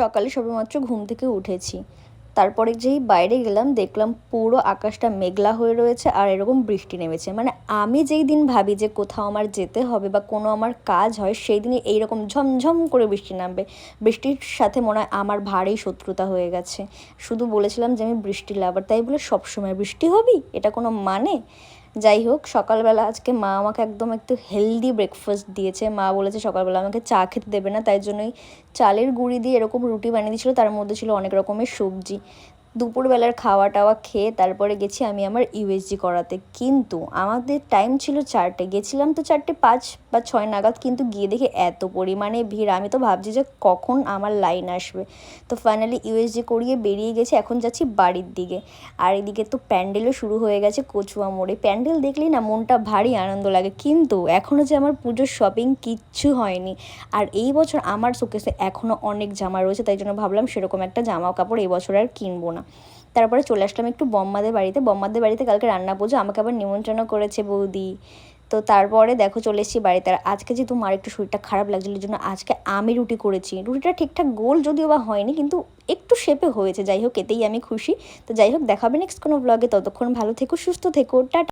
সকালে সবেমাত্র ঘুম থেকে উঠেছি। তারপরে যেই বাইরে গেলাম, দেখলাম পুরো আকাশটা মেঘলা হয়ে রয়েছে আর এরকম বৃষ্টি নেমেছে। মানে আমি যেই দিন ভাবি যে কোথাও আমার যেতে হবে বা কোনো আমার কাজ হয়, সেই দিনই এইরকম ঝমঝম করে বৃষ্টি নামবে। বৃষ্টির সাথে মনে হয় আমার ভারী শত্রুতা হয়ে গেছে। শুধু বলেছিলাম যে আমি বৃষ্টি লাভার, তাই বলে সবসময় বৃষ্টি হবি? এটা কোনো মানে? যাই হোক, সকালবেলা আজকে মা আমাকে একদম একটু হেলদি ব্রেকফাস্ট দিয়েছে। মা বলেছে সকালবেলা আমাকে চা খেতে দেবে না, তাই জন্যই চালের গুঁড়ি দিয়ে এরকম রুটি বানিয়ে দিয়েছিলো। তার মধ্যে ছিল অনেক রকমের সবজি। দুপুরবেলার খাওয়া টাওয়া খেয়ে তারপরে গেছি আমি আমার ইউএসজি করাতে। কিন্তু আমাদের টাইম ছিল চারটে। গেছিলাম তো চারটে পাঁচ বা ছয় নাগাদ, কিন্তু গিয়ে দেখে এত পরিমাণে ভিড়। আমি তো ভাবছি যে কখন আমার লাইন আসবে। তো ফাইনালি ইউএসজি করিয়ে বেরিয়ে গেছি, এখন যাচ্ছি বাড়ির দিকে। আর এদিকে তো প্যান্ডেলও শুরু হয়ে গেছে কচুয়া মোড়ে। প্যান্ডেল দেখলেই না মনটা ভারী আনন্দ লাগে। কিন্তু এখনও যে আমার পুজোর শপিং কিচ্ছু হয়নি। আর এই বছর আমার শোকেসে এখনও অনেক জামা রয়েছে, তাই জন্য ভাবলাম সেরকম একটা জামা কাপড় এই বছর আর কিনবো না। তারপরে চলে আসলাম একটু বম্মাদের বাড়িতে। বম্মাদের বাড়িতে কালকে রান্না পুজো, আমাকে আবার নিমন্ত্রণ করেছে বৌদি। তো তারপরে দেখো চলে এসেছি বাড়িতে। আর আজকে যেহেতু মার একটু শরীরটা খারাপ লাগছিল জন্য আজকে আমি রুটি করেছি। রুটিটা ঠিকঠাক গোল যদিও বা হয়নি, কিন্তু একটু শেপে হয়েছে। যাই হোক, এতেই আমি খুশি। তো যাই হোক দেখাবে নেক্সট কোনো ব্লগে ততক্ষণ ভালো থেকো, সুস্থ থেকো। টাটা।